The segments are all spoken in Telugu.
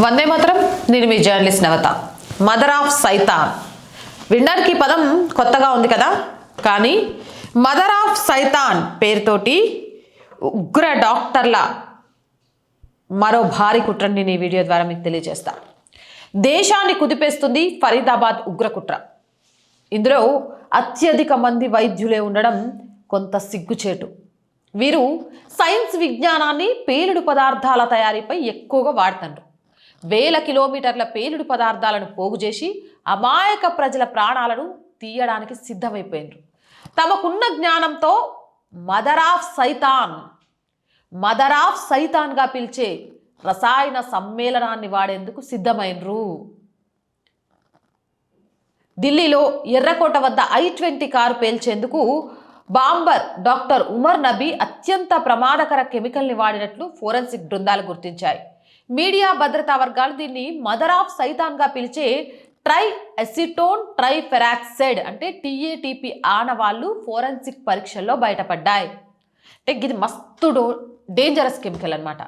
వందే మాత్రం నేను మీ journalist Navata. Mother of Satan వినడానికి పదం కొత్తగా ఉంది కదా? కానీ మదర్ ఆఫ్ సైతాన్ పేరుతోటి ఉగ్ర డాక్టర్ల మరో భారీ కుట్రని నేను ఈ వీడియో ద్వారా మీకు తెలియజేస్తా. దేశాన్ని కుదిపేస్తుంది ఫరీదాబాద్ ఉగ్ర కుట్ర. ఇందులో అత్యధిక మంది వైద్యులే ఉండడం కొంత సిగ్గుచేటు. వీరు సైన్స్ విజ్ఞానాన్ని పేలుడు పదార్థాల తయారీపై ఎక్కువగా వాడుతుండ్రు. వేల కిలోమీటర్ల పేలుడు పదార్థాలను పోగు చేసి అమాయక ప్రజల ప్రాణాలను తీయడానికి సిద్ధమైపోయినారు. తమకున్న జ్ఞానంతో mother of Satan mother of సైతాన్గా పిలిచే రసాయన సమ్మేళనాన్ని వాడేందుకు సిద్ధమైనరు. ఢిల్లీలో ఎర్రకోట వద్ద ఐ ట్వంటీ కారు పేల్చేందుకు బాంబర్ డాక్టర్ ఉమర్ నబీ అత్యంత ప్రమాదకర కెమికల్ని వాడినట్లు ఫోరెన్సిక్ బృందాలు గుర్తించాయి. మీడియా భద్రతా వర్గాలు దీన్ని మదర్ ఆఫ్ సైతాన్గా పిలిచే ట్రై ఎసిటోన్ ట్రై ఫెరాక్సైడ్ అంటే టీఏటీపీ ఆనవాళ్ళు ఫోరెన్సిక్ పరీక్షల్లో బయటపడ్డాయి. అంటే ఇది మస్తు డో డేంజరస్ కెమికల్ అనమాట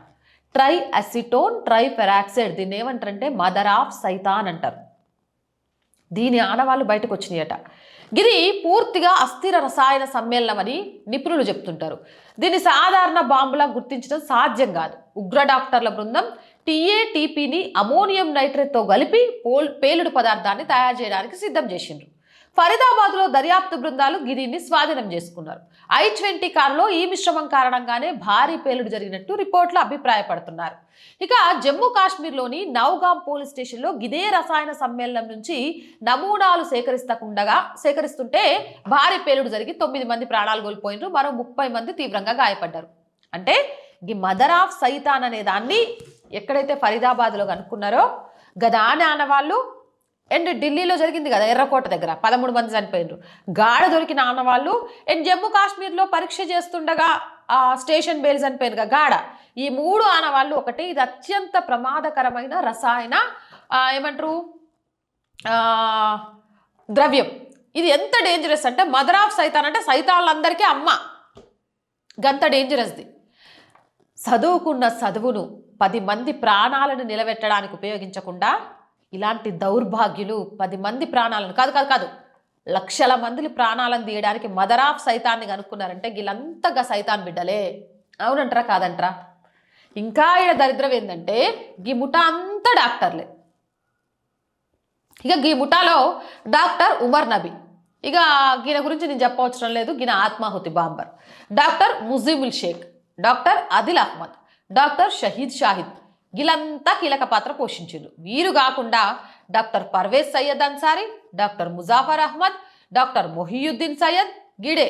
ట్రై అసిటోన్ ట్రై ఫెరాక్సైడ్ దీన్ని ఏమంటారంటే మదర్ ఆఫ్ సైతాన్ అంటారు. దీని ఆనవాళ్ళు బయటకు వచ్చినాయట. ఇది పూర్తిగా అస్థిర రసాయన సమ్మేళనం అని నిపుణులు చెప్తుంటారు. దీన్ని సాధారణ బాంబులా గుర్తించడం సాధ్యం కాదు. ఉగ్ర డాక్టర్ల బృందం టీఏటీపీని అమోనియం నైట్రేట్తో కలిపి పోల్ పేలుడు పదార్థాన్ని తయారు చేయడానికి సిద్ధం చేసిండ్రు. ఫరీదాబాద్లో దర్యాప్తు బృందాలు గిరిని స్వాధీనం చేసుకున్నారు. ఐ ట్వంటీ కారులో ఈ మిశ్రమం కారణంగానే భారీ పేలుడు జరిగినట్టు రిపోర్ట్లు అభిప్రాయపడుతున్నారు. ఇక జమ్మూ కాశ్మీర్లోని నౌగాం పోలీస్ స్టేషన్లో గిదే రసాయన సమ్మేళనం నుంచి నమూనాలు సేకరిస్తకుండగా సేకరిస్తుంటే భారీ పేలుడు జరిగి తొమ్మిది మంది ప్రాణాలు కోల్పోయినారు మరో ముప్పై మంది తీవ్రంగా గాయపడ్డారు. అంటే ఈ మదర్ ఆఫ్ సైతాన్ అనే దాన్ని ఎక్కడైతే ఫరీదాబాద్లో కనుక్కున్నారో గదాని ఆనవాళ్ళు అండ్ ఢిల్లీలో జరిగింది కదా ఎర్రకోట దగ్గర. పదమూడు మంది చనిపోయినారు గాడ దొరికిన ఆనవాళ్ళు అండ్ జమ్మూ కాశ్మీర్లో పరీక్ష చేస్తుండగా ఆ స్టేషన్ బేల్ చనిపోయారు గాడ. గాఢ ఈ మూడు ఆనవాళ్ళు ఒకటి ఇది అత్యంత ప్రమాదకరమైన రసాయన ఏమంటారు? ద్రవ్యం. ఇది ఎంత డేంజరస్ అంటే మదర్ ఆఫ్ సైతాన్ అంటే సైతాన్లందరికీ అమ్మ. గంత డేంజరస్ది చదువుకున్న చదువును పది మంది ప్రాణాలను నిలబెట్టడానికి ఉపయోగించకుండా ఇలాంటి దౌర్భాగ్యులు పది మంది ప్రాణాలను కాదు కాదు కాదు లక్షల మంది ప్రాణాలను తీయడానికి మదర్ ఆఫ్ సైతాన్ని కనుక్కున్నారంటే వీళ్ళంతగా సైతాన్ బిడ్డలే. అవునంటారా కాదంటరా. ఇంకా ఈడ దరిద్రం ఏంటంటే గీ ముఠా అంతా డాక్టర్లే. ఇక గీ ముఠాలో డాక్టర్ ఉమర్ నబీ. ఇక ఈయన గురించి నేను చెప్పవచ్చడం లేదు ఈయన ఆత్మాహుతి bomber. Doctor Muzammil Sheikh doctor Adil Ahmed doctor Shaheed Shahid వీళ్ళంతా కీలక పాత్ర పోషించారు వీరు కాకుండా doctor Parvez Syed Ansari doctor Muzaffar Ahmed doctor Mohiuddin Syed గిడే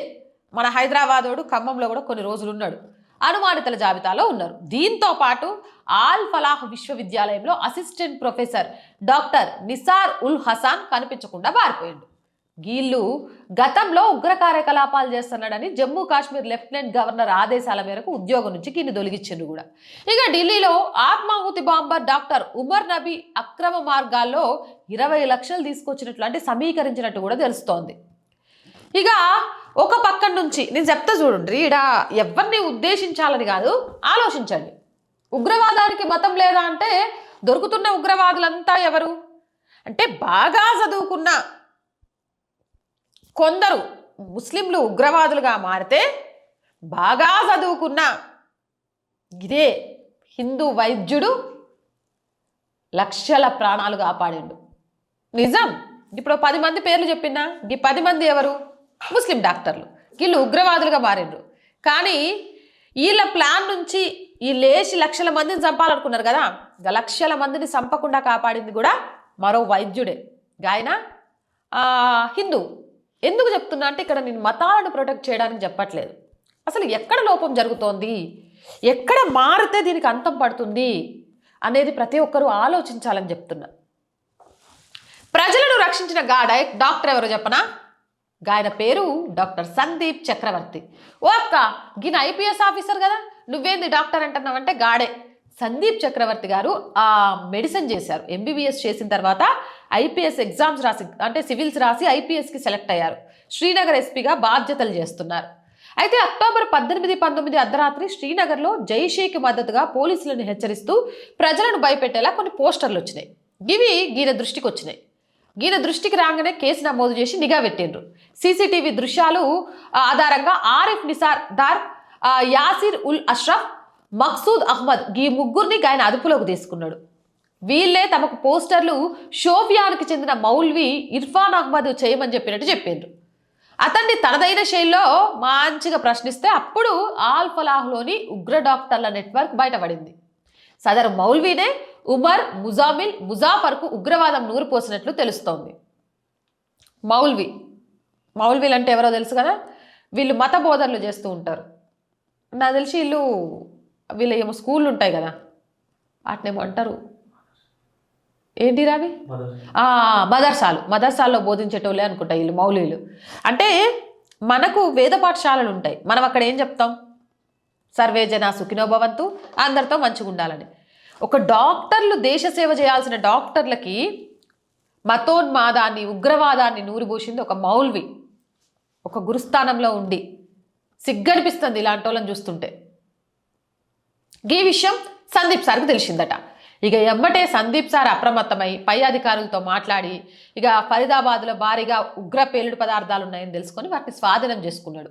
మన హైదరాబాదోడు ఖమ్మంలో కూడా కొన్ని రోజులు ఉన్నాడు. అనుమానితుల జాబితాలో ఉన్నారు. దీంతో పాటు ఆల్ ఫలాహ్ విశ్వవిద్యాలయంలో assistant professor doctor Nisar Ul Hasan కనిపించకుండా మారిపోయాడు గీళ్ళు గతంలో ఉగ్ర కార్యకలాపాలు చేస్తున్నాడని జమ్మూ కాశ్మీర్ లెఫ్టినెంట్ గవర్నర్ ఆదేశాల మేరకు ఉద్యోగం నుంచి కింది తొలగించిండు కూడా. ఇక ఢిల్లీలో ఆత్మాహుతి బాంబర్ డాక్టర్ ఉమర్ నబీ అక్రమ మార్గాల్లో ఇరవై లక్షలు తీసుకొచ్చినట్లు అంటే సమీకరించినట్టు కూడా తెలుస్తోంది. ఇక ఒక పక్కన నుంచి నేను చెప్తా చూడండి ఈడ ఎవరిని ఉద్దేశించాలని కాదు ఆలోచించండి. ఉగ్రవాదానికి మతం లేదా అంటే దొరుకుతున్న ఉగ్రవాదులంతా ఎవరు? అంటే బాగా చదువుకున్న కొందరు ముస్లింలు ఉగ్రవాదులుగా మారితే బాగా చదువుకున్న ఇదే హిందూ వైద్యుడు లక్షల ప్రాణాలు కాపాడిండు. నిజం. ఇప్పుడు పది మంది పేర్లు చెప్పినా ఈ పది మంది ఎవరు? ముస్లిం డాక్టర్లు. వీళ్ళు ఉగ్రవాదులుగా మారిండ్రు. కానీ వీళ్ళ ప్లాన్ నుంచి ఈ లేచి లక్షల మందిని చంపాలనుకున్నారు కదా లక్షల మందిని చంపకుండా కాపాడింది కూడా మరో వైద్యుడే. గాయన? హిందూ. ఎందుకు చెప్తున్నా అంటే ఇక్కడ నేను మతాలను ప్రొటెక్ట్ చేయడానికి చెప్పట్లేదు. అసలు ఎక్కడ లోపం జరుగుతోంది? ఎక్కడ మారితే దీనికి అంతం పడుతుంది? అనేది ప్రతి ఒక్కరూ ఆలోచించాలని చెప్తున్నా. ప్రజలను రక్షించిన గాడై డాక్టర్ ఎవరో చెప్పనా? గాయన పేరు డాక్టర్ సందీప్ చక్రవర్తి. ఓ అక్క గిన ఐపీఎస్ ఆఫీసర్ కదా? నువ్వేంది డాక్టర్ అంటున్నావంటే గాడే. సందీప్ చక్రవర్తి గారు ఆ మెడిసిన్ చేశారు. ఎంబీబీఎస్ చేసిన తర్వాత ఐపీఎస్ ఎగ్జామ్స్ రాసి అంటే సివిల్స్ రాసి ఐపీఎస్కి సెలెక్ట్ అయ్యారు. శ్రీనగర్ ఎస్పీగా బాధ్యతలు చేస్తున్నారు. అయితే అక్టోబర్ పద్దెనిమిది పంతొమ్మిది అర్ధరాత్రి శ్రీనగర్లో జైషేకి మద్దతుగా పోలీసులను హెచ్చరిస్తూ ప్రజలను భయపెట్టేలా కొన్ని పోస్టర్లు వచ్చినాయి. ఇవి గీన దృష్టికి వచ్చినాయి. గీన దృష్టికి రాగానే కేసు నమోదు చేసి నిఘా పెట్టిండ్రు. సీసీటీవీ దృశ్యాలు ఆధారంగా ఆరిఫ్ నిసార్ దార్ యాసిర్ ఉల్ అష్రఫ్ మక్సూద్ అహ్మద్ ఈ ముగ్గురిని ఆయన అదుపులోకి తీసుకున్నాడు. వీళ్ళే తమకు పోస్టర్లు షోఫియాన్కి చెందిన మౌల్వి ఇర్ఫాన్ అహ్మద్ చేయమని చెప్పినట్టు చెప్పిండ్రు అతన్ని తనదైన శైలిలో మంచిగా ప్రశ్నిస్తే అప్పుడు ఆల్ఫలాహ్లోని ఉగ్ర డాక్టర్ల నెట్వర్క్ బయటపడింది. సదరు మౌల్వీనే ఉమర్ ముజామిల్ ముజాఫర్కు ఉగ్రవాదం నూరు పోసినట్లు తెలుస్తోంది. మౌల్వి మౌల్వీలు అంటే ఎవరో తెలుసు కదా? వీళ్ళు మత బోధనలు చేస్తూ ఉంటారు. నాకు తెలిసి వీళ్ళు వీళ్ళ ఏమో స్కూళ్ళు ఉంటాయి కదా వాటినేమో అంటారు. ఏంటి రావి? మదర్సాలు. మదర్సాల్లో బోధించేటోళ్ళే అనుకుంటా వీళ్ళు మౌలీలు అంటే మనకు వేద పాఠశాలలు ఉంటాయి. మనం అక్కడ ఏం చెప్తాం? సర్వే జన సుఖినోభవంతు అందరితో మంచిగా ఉండాలని. ఒక డాక్టర్లు దేశ సేవ చేయాల్సిన డాక్టర్లకి మతోన్మాదాన్ని ఉగ్రవాదాన్ని నూరిపోసింది ఒక మౌల్వి. ఒక గురుస్థానంలో ఉండి. సిగ్గనిపిస్తుంది ఇలాంటి వాళ్ళని చూస్తుంటే. ఈ విషయం సందీప్ సార్కు తెలిసిందట. ఇక ఎమ్మటే సందీప్ సార్ అప్రమత్తమై పై అధికారులతో మాట్లాడి ఇక ఫరీదాబాద్లో భారీగా ఉగ్ర పేలుడు పదార్థాలు ఉన్నాయని తెలుసుకొని వాటిని స్వాధీనం చేసుకున్నాడు.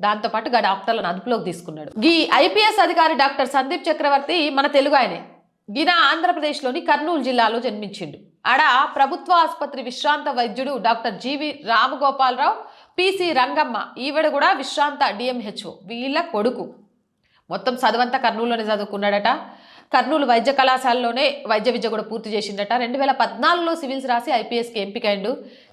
దాంతోపాటు గా డాక్టర్లను అదుపులోకి తీసుకున్నాడు. ఈ ఐపీఎస్ అధికారి డాక్టర్ సందీప్ చక్రవర్తి మన తెలుగు ఆయనే. ఈయన ఆంధ్రప్రదేశ్లోని కర్నూలు జిల్లాలో జన్మించిండు. ఆడ ప్రభుత్వ ఆసుపత్రి విశ్రాంత వైద్యుడు doctor G V Ramagopalarao P C Rangamma ఈవిడ కూడా విశ్రాంత డిఎంహెచ్ఓ వీళ్ళ కొడుకు. మొత్తం చదువంతా కర్నూలులోనే చదువుకున్నాడట. కర్నూలు వైద్య కళాశాలలోనే వైద్య విద్య కూడా పూర్తి చేసిండట. రెండు వేల పద్నాలుగులో సివిల్స్ రాసి ఐపీఎస్కి ఎంపికైండు.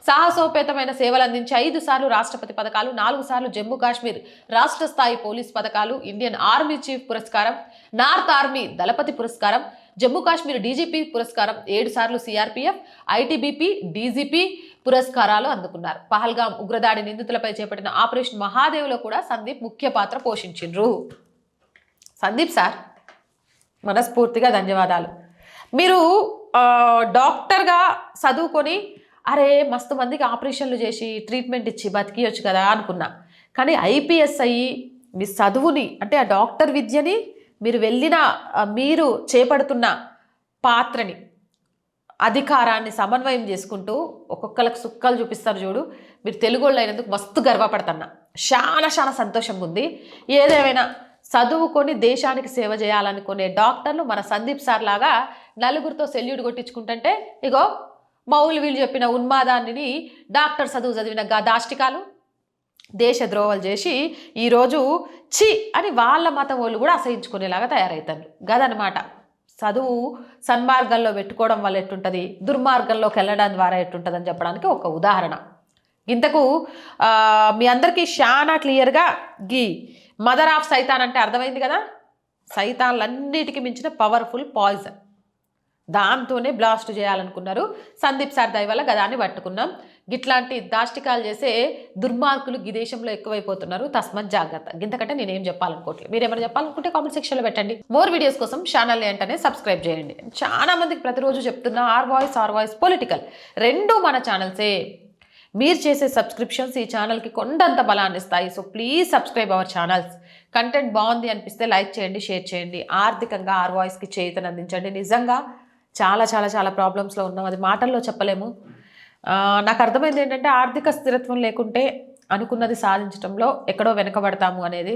సాహసోపేతమైన సేవలు అందించి ఐదు సార్లు రాష్ట్రపతి పథకాలు నాలుగు సార్లు జమ్మూ కాశ్మీర్ రాష్ట్ర స్థాయి పోలీస్ పథకాలు ఇండియన్ ఆర్మీ చీఫ్ పురస్కారం నార్త్ ఆర్మీ దళపతి పురస్కారం జమ్మూ కాశ్మీర్ డీజీపీ పురస్కారం ఏడు సార్లు సిఆర్పీఎఫ్ ఐటీబీపీ డీజీపీ పురస్కారాలు అందుకున్నారు. పహల్గాం ఉగ్రదాడి నిందితులపై చేపట్టిన ఆపరేషన్ మహాదేవ్లో కూడా సందీప్ ముఖ్య పాత్ర పోషించిండ్రు. సందీప్ సార్ మనస్ఫూర్తిగా ధన్యవాదాలు. మీరు డాక్టర్గా చదువుకొని అరే మస్తు మందికి ఆపరేషన్లు చేసి ట్రీట్మెంట్ ఇచ్చి బతికియొచ్చు కదా అనుకున్నా. కానీ ఐపీఎస్ అయ్యి మీ చదువుని అంటే ఆ డాక్టర్ విద్యని మీరు వెళ్ళిన మీరు చేపడుతున్న పాత్రని అధికారాన్ని సమన్వయం చేసుకుంటూ ఒక్కొక్కరికి సుక్కలు చూపిస్తారు చూడు. మీరు తెలుగు వాళ్ళు అయినందుకు మస్తు గర్వపడుతున్నా. చాలా చాలా సంతోషంగా ఉంది ఏదేమైనా చదువుకొని దేశానికి సేవ చేయాలనుకునే డాక్టర్లు మన సందీప్ సార్ లాగా నలుగురితో సెల్యూట్ కొట్టించుకుంటుంటే ఇగో మౌలు చెప్పిన ఉన్మాదాన్ని డాక్టర్ చదువు చదివిన గా దాష్టికాలు దేశద్రోహాలు చేసి ఈరోజు చి అని వాళ్ళ మతం వాళ్ళు కూడా అసహించుకునేలాగా తయారవుతారు గదనమాట చదువు సన్మార్గంలో పెట్టుకోవడం వల్ల ఎట్టుంటుంది? దుర్మార్గంలోకి వెళ్ళడం ద్వారా ఎట్టుంటుందని చెప్పడానికి ఒక ఉదాహరణ. ఇంతకు మీ అందరికీ చాలా క్లియర్గా గీ మదర్ ఆఫ్ సైతాన్ అంటే అర్థమైంది కదా? సైతాన్లన్నిటికీ మించిన పవర్ఫుల్ పాయిజన్ దాంతోనే బ్లాస్ట్ చేయాలనుకున్నారు. సందీప్ సార్ దయ వల్ల గదాన్ని పట్టుకున్నాం. గిట్లాంటి దాష్టికాలు చేసే దుర్మార్గులు ఈ దేశంలో ఎక్కువైపోతున్నారు. తస్మత్ జాగ్రత్త. ఇంతకంటే నేనేం చెప్పాలనుకోవట్లేదు. మీరు ఏమైనా చెప్పాలనుకుంటే కామెంట్ సెక్షన్లో పెట్టండి. మోర్ వీడియోస్ కోసం ఛానల్ ఏంటనే సబ్స్క్రైబ్ చేయండి. చాలా మందికి ప్రతిరోజు చెప్తున్నా R voice R voice political రెండు మన ఛానల్సే మీరు చేసే సబ్స్క్రిప్షన్స్ ఈ ఛానల్కి కొండంత బలాన్ని ఇస్తాయి. So please subscribe our channels content బాగుంది అనిపిస్తే లైక్ చేయండి షేర్ చేయండి. ఆర్థికంగా ఆర్ వాయిస్కి చేతను అందించండి. నిజంగా చాలా చాలా చాలా ప్రాబ్లమ్స్లో ఉన్నాం. అది మాటల్లో చెప్పలేము. నాకు అర్థమైంది ఏంటంటే ఆర్థిక స్థిరత్వం లేకుంటే అనుకున్నది సాధించడంలో ఎక్కడో వెనకబడతాము అనేది